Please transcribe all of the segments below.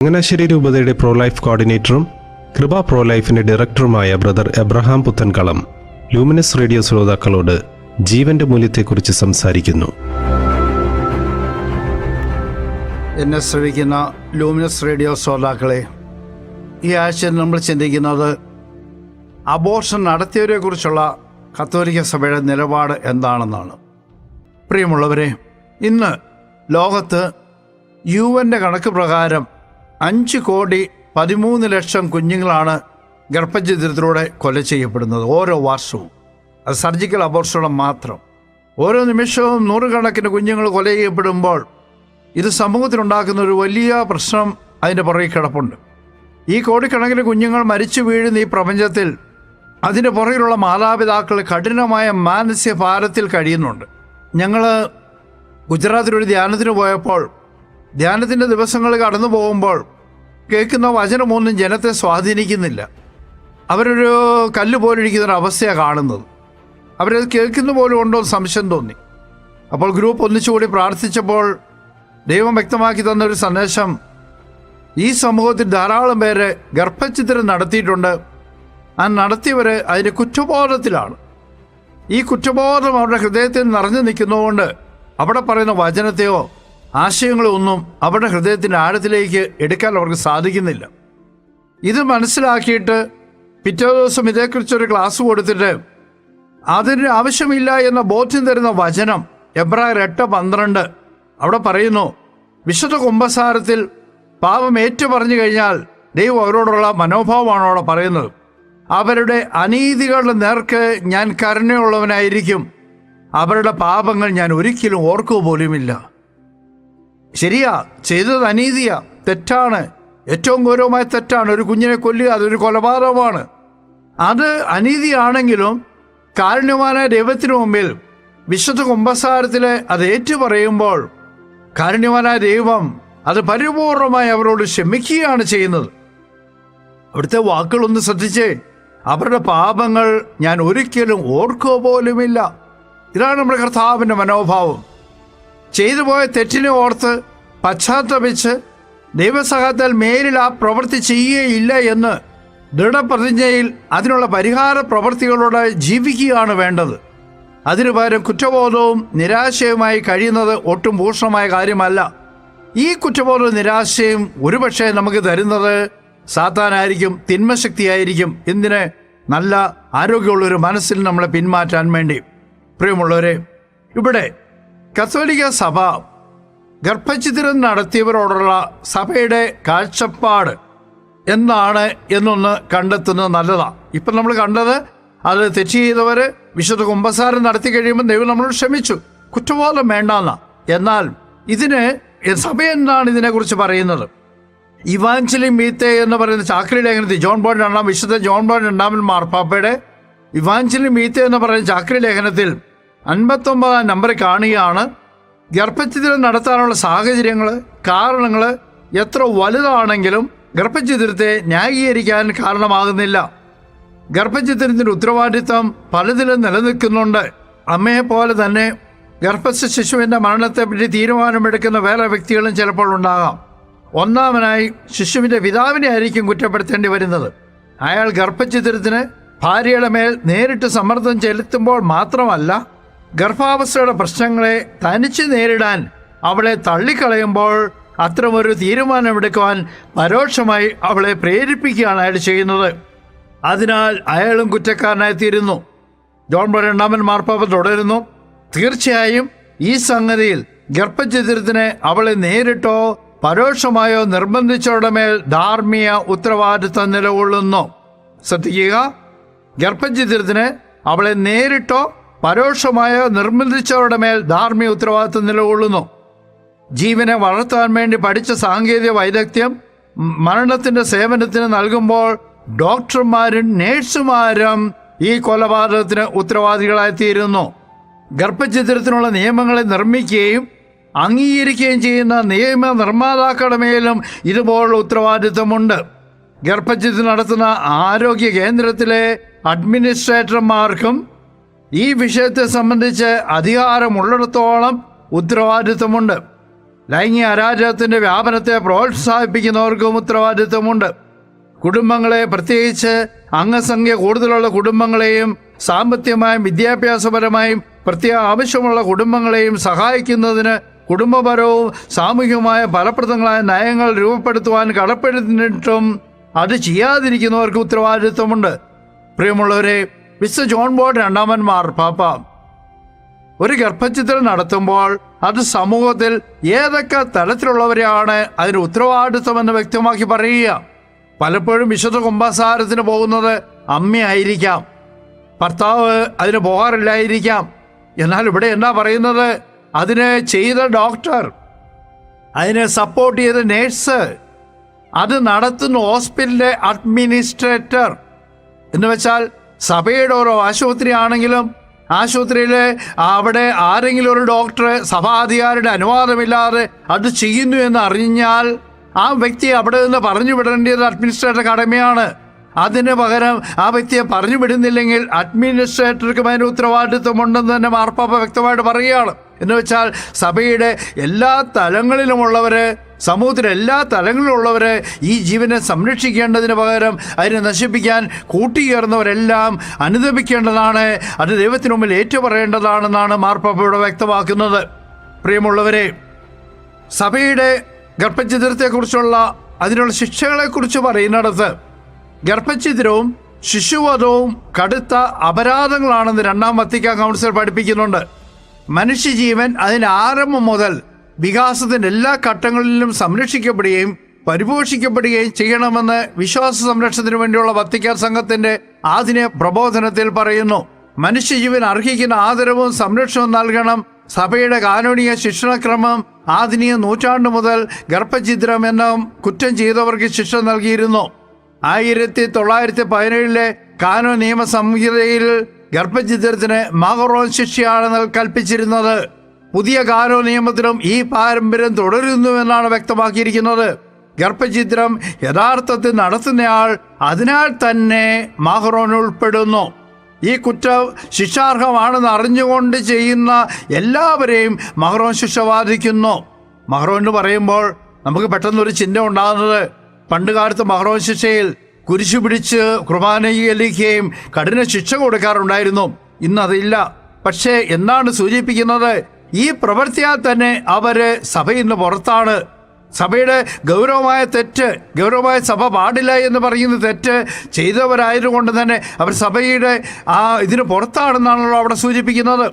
ചങ്ങനാശ്ശേരി രൂപതയുടെ pro life കോർഡിനേറ്ററും കൃപ pro ലൈഫിന്റെ ഡയറക്ടറുമായ brother Abraham Puthenkalam luminous radio ശ്രോതാക്കളോട് ജീവന്റെ മൂല്യത്തെക്കുറിച്ച് സംസാരിക്കുന്നു. എന്നെ ശ്രവിക്കുന്ന ലൂമിനസ് റേഡിയോ ശ്രോതാക്കളെ ഈ ആഴ്ച നമ്മൾ ചിന്തിക്കുന്നത് അബോർഷൻ നടത്തിയവരെ കുറിച്ചുള്ള കത്തോലിക്ക സഭയുടെ നിലപാട് എന്താണെന്നാണ്. പ്രിയമുള്ളവരെ ഇന്ന് ലോകത്ത് യു എന്റെ കണക്ക് പ്രകാരം അഞ്ച് കോടി പതിമൂന്ന് ലക്ഷം കുഞ്ഞുങ്ങളാണ് ഗർഭഛിദ്രത്തിലൂടെ കൊല ചെയ്യപ്പെടുന്നത് ഓരോ വർഷവും. അത് സർജിക്കൽ അബോർഷണം മാത്രം. ഓരോ നിമിഷവും നൂറുകണക്കിന് കുഞ്ഞുങ്ങൾ കൊല ചെയ്യപ്പെടുമ്പോൾ ഇത് സമൂഹത്തിനുണ്ടാക്കുന്ന ഒരു വലിയ പ്രശ്നം അതിന്റെ പുറകിൽ കിടപ്പുണ്ട്. ഈ കോടിക്കണക്കിന് കുഞ്ഞുങ്ങൾ മരിച്ചു വീഴുന്ന ഈ പ്രപഞ്ചത്തിൽ അതിന്റെ പുറകിലുള്ള മാതാപിതാക്കൾ കഠിനമായ മാനസിക ഭാരത്തിൽ കഴിയുന്നുണ്ട്. ഞങ്ങൾ ഗുജറാത്തിലൊരു ധ്യാനത്തിന് പോയപ്പോൾ ധ്യാനത്തിന്റെ ദിവസങ്ങൾ കടന്നു പോകുമ്പോൾ കേൾക്കുന്ന വചനമൊന്നും ജനത്തെ സ്വാധീനിക്കുന്നില്ല. അവരൊരു കല്ല് പോലിരിക്കുന്ന ഒരു അവസ്ഥയാണ് കാണുന്നത്. അവരത് കേൾക്കുന്ന പോലും ഉണ്ടോ എന്ന് സംശയം തോന്നി. അപ്പോൾ ഗ്രൂപ്പ് ഒന്നിച്ചുകൂടി പ്രാർത്ഥിച്ചപ്പോൾ ദൈവം വ്യക്തമാക്കി തന്ന ഒരു സന്ദേശം. ഈ സമൂഹത്തിൽ ധാരാളം പേര് ഗർഭചിത്രം നടത്തിയിട്ടുണ്ട്. ആ നടത്തിയവർ അതിന്റെ കുറ്റബോധത്തിലാണ്. ഈ കുറ്റബോധം അവരുടെ ഹൃദയത്തിൽ നിറഞ്ഞു നിൽക്കുന്നതുകൊണ്ട് അവിടെ പറയുന്ന വചനത്തെയോ ആശയങ്ങളോ ഒന്നും അവരുടെ ഹൃദയത്തിന്റെ ആഴത്തിലേക്ക് എടുക്കാൻ അവർക്ക് സാധിക്കുന്നില്ല. ഇത് മനസ്സിലാക്കിയിട്ട് പിറ്റേ ദിവസം ഇതേക്കുറിച്ചൊരു ക്ലാസ് കൊടുത്തിട്ട് അതിന് ആവശ്യമില്ല എന്ന ബോധ്യം തരുന്ന വചനം എബ്രായർ എട്ട് പന്ത്രണ്ട് അവിടെ പറയുന്നു വിശുദ്ധ കുംഭസാരത്തിൽ പാപം ഏറ്റു പറഞ്ഞു കഴിഞ്ഞാൽ ദൈവം അവരോടുള്ള മനോഭാവമാണ് അവിടെ പറയുന്നത്. അവരുടെ അനീതികളുടെ നേർക്ക് ഞാൻ കരുണയുള്ളവനായിരിക്കും. അവരുടെ പാപങ്ങൾ ഞാൻ ഒരിക്കലും ഓർക്കുക പോലുമില്ല ശരിയാ ചെയ്തത് അനീതിയാ തെറ്റാണ്. ഏറ്റവും ഗൗരവമായ തെറ്റാണ്. ഒരു കുഞ്ഞിനെ കൊല്ലുക അതൊരു കൊലപാതകമാണ്. അത് അനീതിയാണെങ്കിലും കാരുണ്യവാനായ ദൈവത്തിനു മുമ്പിൽ വിശുദ്ധ കുംഭസാരത്തിലെ അത് ഏറ്റുപറയുമ്പോൾ കാരുണ്യവാനായ ദൈവം അത് പരിപൂർണമായി അവരോട് ക്ഷമിക്കുകയാണ് ചെയ്യുന്നത്. അവിടുത്തെ വാക്കുകളൊന്ന് ശ്രദ്ധിച്ചേ. അവരുടെ പാപങ്ങൾ ഞാൻ ഒരിക്കലും ഓർക്കുക പോലുമില്ല. ഇതാണ് നമ്മുടെ കർത്താവിന്റെ മനോഭാവം. ചെയ്തു പോയ തെറ്റിനെ ഓർത്ത് പശ്ചാത്തപിച്ച് ദൈവസഹായത്താൽ മേലിൽ ആ പ്രവൃത്തി ചെയ്യുകയില്ല എന്ന് ദൃഢപ്രതിജ്ഞയിൽ അതിനുള്ള പരിഹാര പ്രവൃത്തികളോടെ ജീവിക്കുകയാണ് വേണ്ടത്. അതിനു പകരം കുറ്റബോധവും നിരാശയുമായി കഴിയുന്നത് ഒട്ടും പൂർണമായ കാര്യമല്ല. ഈ കുറ്റബോധവും നിരാശയും ഒരുപക്ഷെ നമുക്ക് തരുന്നത് സാത്താനായിരിക്കും തിന്മശക്തിയായിരിക്കും എന്തിന് നല്ല ആരോഗ്യമുള്ളൊരു മനസ്സിൽ നമ്മളെ പിന്മാറ്റാൻ വേണ്ടി. പ്രിയമുള്ളവരെ ഇവിടെ കത്തോലിക്ക സഭ ഗർഭചിത്രം നടത്തിയവരോടുള്ള സഭയുടെ കാഴ്ചപ്പാട് എന്താണ് എന്നൊന്ന് കണ്ടെത്തുന്നത് നല്ലതാണ് ഇപ്പം നമ്മൾ കണ്ടത് അത് തെറ്റ് ചെയ്തവർ വിശുദ്ധ കുംഭസാരം നടത്തി കഴിയുമ്പോൾ ദൈവം നമ്മളോട് ക്ഷമിച്ചു. കുറ്റബോധം വേണ്ടെന്ന. എന്നാൽ ഇതിന് സഭ എന്താണ് ഇതിനെക്കുറിച്ച് പറയുന്നത്? ഇവാഞ്ചലി മീത്തെ എന്ന് പറയുന്ന ചാക്രി ലേഖനത്തിൽ ജോൺ ബോൺ രണ്ടാം വിശുദ്ധ ജോൺ ബോൺ രണ്ടാമൻ മാർപ്പാപ്പയുടെ ഇവാഞ്ചലി മീത്തെ എന്ന് പറയുന്ന ചാക്രി ലേഖനത്തിൽ അൻപത്തൊമ്പതാം നമ്പർ കാണുകയാണ്. ഗർഭചിത്രം നടത്താനുള്ള സാഹചര്യങ്ങൾ കാരണങ്ങൾ എത്ര വലുതാണെങ്കിലും ഗർഭച്ഛിദ്രത്തെ ന്യായീകരിക്കാൻ കാരണമാകുന്നില്ല. ഗർഭച്ഛിദ്രത്തിന്റെ ഉത്തരവാദിത്വം പലതിലും നിലനിൽക്കുന്നുണ്ട്. അമ്മയെ പോലെ തന്നെ ഗർഭസ്ഥ ശിശുവിന്റെ മരണത്തെപ്പറ്റി തീരുമാനമെടുക്കുന്ന വേറെ വ്യക്തികളും ചിലപ്പോൾ ഉണ്ടാകാം. ഒന്നാമനായി ശിശുവിന്റെ പിതാവിനെ ആയിരിക്കും കുറ്റപ്പെടുത്തേണ്ടി വരുന്നത്. അയാൾ ഗർഭച്ഛിദ്രത്തിന് ഭാര്യയുടെ മേൽ നേരിട്ട് സമ്മർദ്ദം ചെലുത്തുമ്പോൾ മാത്രമല്ല ഗർഭാവസ്ഥയുടെ പ്രശ്നങ്ങളെ തനിച്ച് നേരിടാൻ അവളെ തള്ളിക്കളയുമ്പോൾ അത്തരമൊരു തീരുമാനമെടുക്കുവാൻ പരോക്ഷമായി അവളെ പ്രേരിപ്പിക്കുകയാണ് അയാൾ ചെയ്യുന്നത്. അതിനാൽ അയാളും കുറ്റക്കാരനായി തീരുന്നു ജോൺ രണ്ടാമൻ മാർപ്പാപ്പ തുടരുന്നു. തീർച്ചയായും ഈ സംഗതിയിൽ ഗർഭചിത്രത്തിന് അവളെ നേരിട്ടോ പരോക്ഷമായോ നിർബന്ധിച്ചവരുടെ മേൽ ധാർമ്മിക ഉത്തരവാദിത്തം നിലകൊള്ളുന്നു. ശ്രദ്ധിക്കുക. ഗർഭചിത്രത്തിന് അവളെ നേരിട്ടോ പരോക്ഷമായോ നിർബന്ധിച്ചവരുടെ മേൽ ധാർമ്മിക ഉത്തരവാദിത്വം നിലകൊള്ളുന്നു. ജീവനെ വളർത്താൻ വേണ്ടി പഠിച്ച സാങ്കേതിക വൈദഗ്ധ്യം മരണത്തിന്റെ സേവനത്തിന് നൽകുമ്പോൾ ഡോക്ടർമാരും നേഴ്സുമാരും ഈ കൊലപാതകത്തിന് ഉത്തരവാദികളായി തീരുന്നു ഗർഭചിത്രത്തിനുള്ള നിയമങ്ങളെ നിർമ്മിക്കുകയും അംഗീകരിക്കുകയും ചെയ്യുന്ന നിയമ നിർമ്മാതാക്കളുടെ മേലും ഇതുപോലുള്ള ഉത്തരവാദിത്വമുണ്ട്. ഗർഭചിത്രം നടത്തുന്ന ആരോഗ്യ കേന്ദ്രത്തിലെ അഡ്മിനിസ്ട്രേറ്റർമാർക്കും ഈ വിഷയത്തെ സംബന്ധിച്ച് അധികാരമുള്ളിടത്തോളം ഉത്തരവാദിത്വമുണ്ട്. ലൈംഗിക അരാജകത്തിന്റെ വ്യാപനത്തെ പ്രോത്സാഹിപ്പിക്കുന്നവർക്കും ഉത്തരവാദിത്വമുണ്ട്. കുടുംബങ്ങളെ പ്രത്യേകിച്ച് അംഗസംഖ്യ കൂടുതലുള്ള കുടുംബങ്ങളെയും സാമ്പത്തികമായും വിദ്യാഭ്യാസപരമായും പ്രത്യേക ആവശ്യമുള്ള കുടുംബങ്ങളെയും സഹായിക്കുന്നതിന് കുടുംബപരവും സാമൂഹികമായ ഫലപ്രദങ്ങളായ നയങ്ങൾ രൂപപ്പെടുത്തുവാൻ കടപ്പെടുത്തിയിട്ടും അത് ചെയ്യാതിരിക്കുന്നവർക്ക് ഉത്തരവാദിത്വമുണ്ട്. പ്രിയമുള്ളവരെ വിശ്വ ജോൺ ബോർഡ് രണ്ടാമൻ മാർപ്പാപ്പ ഒരു ഗർഭചിത്രം നടത്തുമ്പോൾ അത് സമൂഹത്തിൽ ഏതൊക്കെ തലത്തിലുള്ളവരെയാണ് അതിന് ഉത്തരവാദിത്വമെന്ന് വ്യക്തമാക്കി പറയുക. പലപ്പോഴും വിശുദ്ധ കുംഭസാരത്തിന് പോകുന്നത് അമ്മയായിരിക്കാം. ഭർത്താവ് അതിന് പോകാറില്ലായിരിക്കാം. എന്നാൽ ഇവിടെ എന്താ പറയുന്നത്? അതിന് ചെയ്ത ഡോക്ടർ അതിനെ സപ്പോർട്ട് ചെയ്ത നേഴ്സ് അത് നടത്തുന്ന ഹോസ്പിറ്റലിലെ അഡ്മിനിസ്ട്രേറ്റർ എന്ന് വെച്ചാൽ സഭയുടെ ഓരോ ആശുപത്രി ആണെങ്കിലും ആശുപത്രിയിൽ അവിടെ ആരെങ്കിലും ഒരു ഡോക്ടർ സഭാധികാരിയുടെ അനുവാദമില്ലാതെ അത് ചെയ്യുന്നു എന്ന് അറിഞ്ഞാൽ ആ വ്യക്തിയെ അവിടെ നിന്ന് പറഞ്ഞു വിടേണ്ടത് അഡ്മിനിസ്ട്രേറ്റർ കടമയാണ് അതിന് പകരം ആ വ്യക്തിയെ പറഞ്ഞു വിടുന്നില്ലെങ്കിൽ അഡ്മിനിസ്ട്രേറ്റർക്ക് അതിന് ഉത്തരവാദിത്വമുണ്ടെന്ന് തന്നെ മാർപ്പാപ്പ വ്യക്തമായിട്ട് പറയുകയാണ്. എന്ന് വെച്ചാൽ സഭയുടെ എല്ലാ തലങ്ങളിലുമുള്ളവര് സമൂഹത്തിലെ എല്ലാ തലങ്ങളിലുള്ളവരെ ഈ ജീവനെ സംരക്ഷിക്കേണ്ടതിന് പകരം അതിനെ നശിപ്പിക്കാൻ കൂട്ടിയേർന്നവരെല്ലാം അനുദപിക്കേണ്ടതാണ്. അത് ദൈവത്തിന് മുമ്പിൽ ഏറ്റുപറയേണ്ടതാണെന്നാണ് മാർപ്പാപ്പയുടെ വ്യക്തമാക്കുന്നത്. പ്രിയമുള്ളവരെ സഭയുടെ ഗർഭചിത്രത്തെക്കുറിച്ചുള്ള അതിനുള്ള ശിക്ഷകളെക്കുറിച്ച് പറയുന്നിടത്ത് ഗർഭഛിദ്രവും ശിശുവധവും കടുത്ത അപരാധങ്ങളാണെന്ന് രണ്ടാം വത്തിക്കാൻ കൗൺസിൽ പഠിപ്പിക്കുന്നുണ്ട്. മനുഷ്യജീവൻ അതിന്റെ ആരംഭം മുതൽ വികാസത്തിന്റെ എല്ലാ ഘട്ടങ്ങളിലും സംരക്ഷിക്കപ്പെടുകയും പരിപോഷിക്കപ്പെടുകയും ചെയ്യണമെന്ന് വിശ്വാസ സംരക്ഷണത്തിനു വേണ്ടിയുള്ള വത്തിക്കാൻ സംഘത്തിന്റെ ആദിന പ്രബോധനത്തിൽ പറയുന്നു. മനുഷ്യജീവൻ അർഹിക്കുന്ന ആദരവും സംരക്ഷണവും നൽകണം. സഭയുടെ കാനോണിക ശിക്ഷണക്രമം ആധുനിക നൂറ്റാണ്ട് മുതൽ ഗർഭഛിദ്രം എന്ന കുറ്റം ചെയ്തവർക്ക് ശിക്ഷ നൽകിയിരുന്നു. ആയിരത്തി തൊള്ളായിരത്തി പതിനേഴിലെ കാനോ നിയമസംഹിതയിൽ ഗർഭഛിദ്രത്തിന് മകറോൻ ശിക്ഷയാണ് കൽപ്പിച്ചിരുന്നത്. പുതിയ കാനോ നിയമത്തിലും ഈ പാരമ്പര്യം തുടരുന്നുവെന്നാണ് വ്യക്തമാക്കിയിരിക്കുന്നത്. ഗർഭചിത്രം യഥാർത്ഥത്തിൽ നടത്തുന്നയാൾ അതിനാൽ തന്നെ മഹറോൻ ഉൾപ്പെടുന്നു. ഈ കുറ്റം ശിക്ഷാർഹമാണെന്ന് അറിഞ്ഞുകൊണ്ട് ചെയ്യുന്ന എല്ലാവരെയും മഹറോൻ ശിക്ഷ ബാധിക്കുന്നു. മഹറോൻ എന്ന് പറയുമ്പോൾ നമുക്ക് പെട്ടെന്നൊരു ചിഹ്നം ഉണ്ടാകുന്നത് പണ്ട് കാലത്ത് മഹറോൻ ശിക്ഷയിൽ കുരിശു പിടിച്ച് കുർബാനയിലിക്കുകയും കഠിന ശിക്ഷ കൊടുക്കാറുണ്ടായിരുന്നു. ഇന്നതില്ല പക്ഷേ എന്താണ് സൂചിപ്പിക്കുന്നത്? ഈ പ്രവൃത്തിയാൽ തന്നെ അവർ സഭയിൽ നിന്ന് പുറത്താണ്. സഭയുടെ ഗൗരവമായ തെറ്റ് ഗൗരവമായ സഭ പാടില്ല എന്ന് പറയുന്ന തെറ്റ് ചെയ്തവരായതുകൊണ്ട് തന്നെ അവർ സഭയുടെ ആ ഇതിന് പുറത്താണെന്നാണല്ലോ അവിടെ സൂചിപ്പിക്കുന്നത്.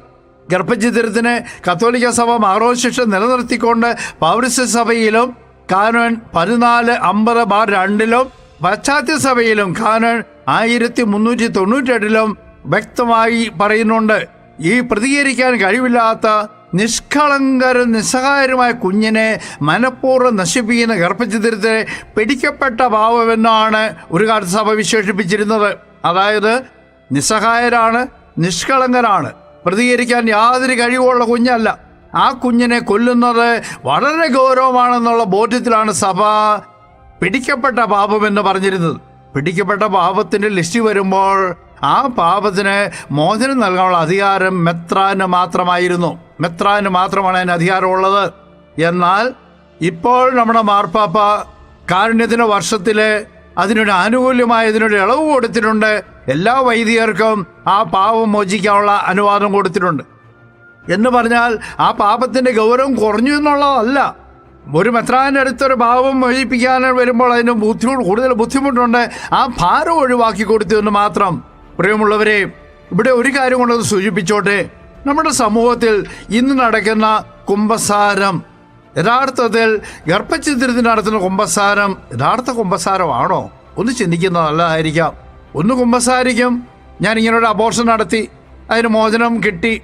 ഗർഭചിത്രത്തിന് കത്തോലിക്ക സഭ മാറോശിക്ഷ നിലനിർത്തിക്കൊണ്ട് പൗരസ്യ സഭയിലും കാനോൻ പതിനാല് അമ്പത് ബാർ രണ്ടിലും പാശ്ചാത്യ സഭയിലും കാനോൻ ആയിരത്തി മുന്നൂറ്റി തൊണ്ണൂറ്റെട്ടിലും വ്യക്തമായി പറയുന്നുണ്ട്. ഈ പ്രതികരിക്കാൻ കഴിവില്ലാത്ത നിഷ്കളങ്കരും നിസ്സഹായരുമായ കുഞ്ഞിനെ മനഃപൂർവം നശിപ്പിക്കുന്ന ഗർഭചിത്രത്തെ പിടിക്കപ്പെട്ട പാവമെന്നാണ് ഒരു കാലത്ത് സഭ വിശേഷിപ്പിച്ചിരുന്നത്. അതായത് നിസ്സഹായരാണ് നിഷ്കളങ്കരാണ്. പ്രതികരിക്കാൻ യാതൊരു കഴിവുള്ള കുഞ്ഞല്ല. ആ കുഞ്ഞിനെ കൊല്ലുന്നത് വളരെ ഗൗരവമാണെന്നുള്ള ബോധ്യത്തിലാണ് സഭ പിടിക്കപ്പെട്ട പാപമെന്ന് പറഞ്ഞിരുന്നത്. പിടിക്കപ്പെട്ട പാപത്തിന്റെ ലിസ്റ്റ് വരുമ്പോൾ ആ പാപത്തിന് മോചനം നൽകാനുള്ള അധികാരം മെത്രാന് മാത്രമായിരുന്നു. മെത്രാന് മാത്രമാണ് അതിന് അധികാരമുള്ളത്. എന്നാൽ ഇപ്പോൾ നമ്മുടെ മാർപ്പാപ്പ കാരുണ്യത്തിന് വർഷത്തിൽ അതിനൊരു ആനുകൂല്യമായ ഇതിനൊരു ഇളവ് കൊടുത്തിട്ടുണ്ട്. എല്ലാ വൈദികർക്കും ആ പാപം മോചിക്കാനുള്ള അനുവാദം കൊടുത്തിട്ടുണ്ട്. എന്ന് പറഞ്ഞാൽ ആ പാപത്തിന്റെ ഗൗരവം കുറഞ്ഞു എന്നുള്ളതല്ല. ഒരു മെത്രാന്റെ അടുത്തൊരു പാപം മോചിപ്പിക്കാൻ വരുമ്പോൾ അതിന് ബുദ്ധിമുട്ട് കൂടുതൽ ബുദ്ധിമുട്ടുണ്ട്. ആ ഭാരം ഒഴിവാക്കി കൊടുത്തു എന്ന് മാത്രം. പ്രിയമുള്ളവരെ ഇവിടെ ഒരു കാര്യം കൊണ്ടത് സൂചിപ്പിച്ചോട്ടെ. നമ്മുടെ സമൂഹത്തിൽ ഇന്ന് നടക്കുന്ന കുംഭസാരം. യഥാർത്ഥത്തിൽ ഗർഭചിത്രത്തിന് നടത്തുന്ന കുംഭസാരം യഥാർത്ഥ കുംഭസാരമാണോ? ഒന്ന് ചിന്തിക്കുന്നത് നല്ലതായിരിക്കാം. ഒന്ന് കുംഭസാരിക്കും. ഞാൻ ഇങ്ങനൊരു അബോർഷൻ നടത്തി. അതിന് മോചനം കിട്ടി.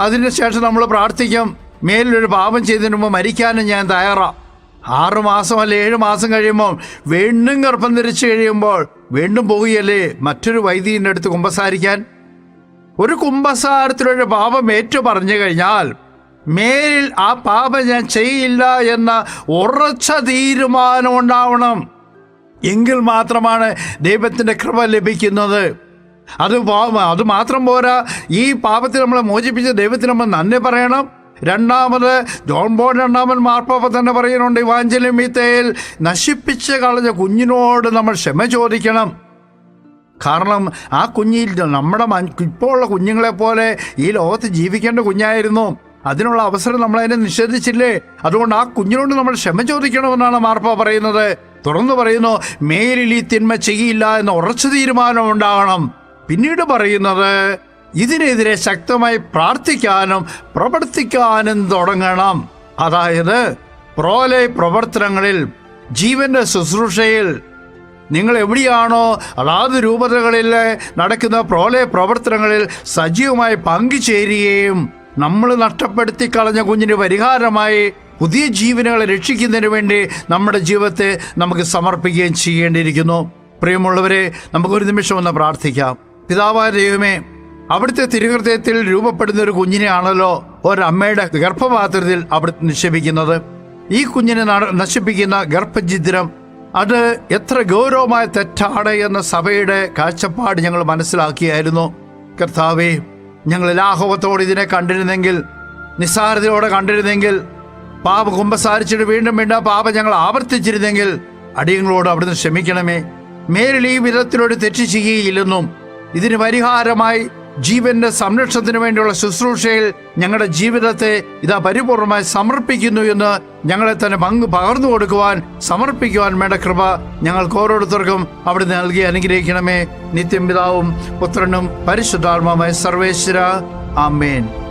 അതിനുശേഷം നമ്മൾ പ്രാർത്ഥിക്കും. മേലിലൊരു പാപം ചെയ്തതിന് മുമ്പ് മരിക്കാനും ഞാൻ തയ്യാറാണ് ആറു മാസം അല്ലെ ഏഴ് മാസം കഴിയുമ്പോൾ വീണ്ടും ഗർഭം ധരിച്ചു കഴിയുമ്പോൾ വീണ്ടും പോവുകയല്ലേ മറ്റൊരു വൈദ്യന്റെ അടുത്ത് കുമ്പസാരിക്കാൻ ഒരു കുംഭസാരത്തിലൊരു പാപം ഏറ്റു പറഞ്ഞു കഴിഞ്ഞാൽ മേലിൽ ആ പാപം ഞാൻ ചെയ്യില്ല എന്ന ഉറച്ച തീരുമാനം ഉണ്ടാവണം. എങ്കിൽ മാത്രമാണ് ദൈവത്തിന്റെ കൃപ ലഭിക്കുന്നത്. അത് അത് മാത്രം പോരാ. ഈ പാപത്തിൽ നമ്മളെ മോചിപ്പിച്ച ദൈവത്തിന് നമ്മൾ നന്ദി പറയണം. രണ്ടാമത് ജോൺ ബോൺ രണ്ടാമൻ മാർപ്പാപ്പ തന്നെ പറയുന്നുണ്ട് ഇവാഞ്ചലിമിത്തയിൽ നശിപ്പിച്ച് കളഞ്ഞ കുഞ്ഞിനോട് നമ്മൾ ക്ഷമ ചോദിക്കണം. കാരണം ആ കുഞ്ഞിൽ നമ്മുടെ ഇപ്പോഴുള്ള കുഞ്ഞുങ്ങളെ പോലെ ഈ ലോകത്ത് ജീവിക്കേണ്ട കുഞ്ഞായിരുന്നു. അതിനുള്ള അവസരം നമ്മൾ അതിനെ നിഷേധിച്ചില്ലേ? അതുകൊണ്ട് ആ കുഞ്ഞിനോട് നമ്മൾ ക്ഷമ ചോദിക്കണമെന്നാണ് മാർപ്പ പറയുന്നത്. തുറന്നു പറയുന്നു മേലിൽ ഈ തിന്മ ചെയ്യില്ല എന്ന ഉറച്ച തീരുമാനം ഉണ്ടാകണം. പിന്നീട് പറയുന്നത് ഇതിനെതിരെ ശക്തമായി പ്രാർത്ഥിക്കാനും പ്രവർത്തിക്കാനും തുടങ്ങണം. അതായത് പ്രോലെ പ്രവർത്തനങ്ങളിൽ ജീവന്റെ ശുശ്രൂഷയിൽ നിങ്ങൾ എവിടെയാണോ അതാത് രൂപതകളിൽ നടക്കുന്ന പ്രോലയ പ്രവർത്തനങ്ങളിൽ സജീവമായി പങ്കുചേരുകയും നമ്മൾ നഷ്ടപ്പെടുത്തി കളഞ്ഞ കുഞ്ഞിന് പരിഹാരമായി പുതിയ ജീവനുകളെ രക്ഷിക്കുന്നതിന് വേണ്ടി നമ്മുടെ ജീവിതത്തെ നമുക്ക് സമർപ്പിക്കുകയും ചെയ്യേണ്ടിയിരിക്കുന്നു. പ്രിയമുള്ളവരെ നമുക്കൊരു നിമിഷം ഒന്ന് പ്രാർത്ഥിക്കാം. പിതാവായ ദൈവമേ അവിടുത്തെ തിരുഹൃദയത്തിൽ രൂപപ്പെടുന്ന ഒരു കുഞ്ഞിനെയാണല്ലോ ഒരമ്മയുടെ ഗർഭപാത്രത്തിൽ അവിടെ നിക്ഷേപിക്കുന്നത്. ഈ കുഞ്ഞിനെ നശിപ്പിക്കുന്ന ഗർഭഛിദ്രം അത് എത്ര ഗൗരവമായ തെറ്റാണ് എന്ന സഭയുടെ കാഴ്ചപ്പാട് ഞങ്ങൾ മനസ്സിലാക്കിയായിരുന്നു. കർത്താവേ ഞങ്ങൾ ലാഘവത്തോടെ ഇതിനെ കണ്ടിരുന്നെങ്കിൽ നിസ്സാരതയോടെ കണ്ടിരുന്നെങ്കിൽ പാപ കുമ്പസാരിച്ചിട്ട് വീണ്ടും വീണ്ടും പാപ ഞങ്ങൾ ആവർത്തിച്ചിരുന്നെങ്കിൽ അടിയങ്ങളോട് അവിടുന്ന് ക്ഷമിക്കണമേ. മേലിൽ ഈ വിധത്തിലൊരു തെറ്റ് ചെയ്യുകയില്ലെന്നും ഇതിന് പരിഹാരമായി ജീവന്റെ സംരക്ഷണത്തിന് വേണ്ടിയുള്ള ശുശ്രൂഷയിൽ ഞങ്ങളുടെ ജീവിതത്തെ ഇതാ പരിപൂർണമായി സമർപ്പിക്കുന്നു എന്ന് ഞങ്ങളെ തന്നെ പങ്ക് പകർന്നു കൊടുക്കുവാൻ സമർപ്പിക്കുവാൻ വേണ്ട കൃപ ഞങ്ങൾക്ക് ഓരോരുത്തർക്കും അവിടെ നൽകി അനുഗ്രഹിക്കണമേ. നിത്യം പിതാവും പുത്രനും പരിശുദ്ധാത്മാവുമായ സർവേശ്വര. ആമേൻ.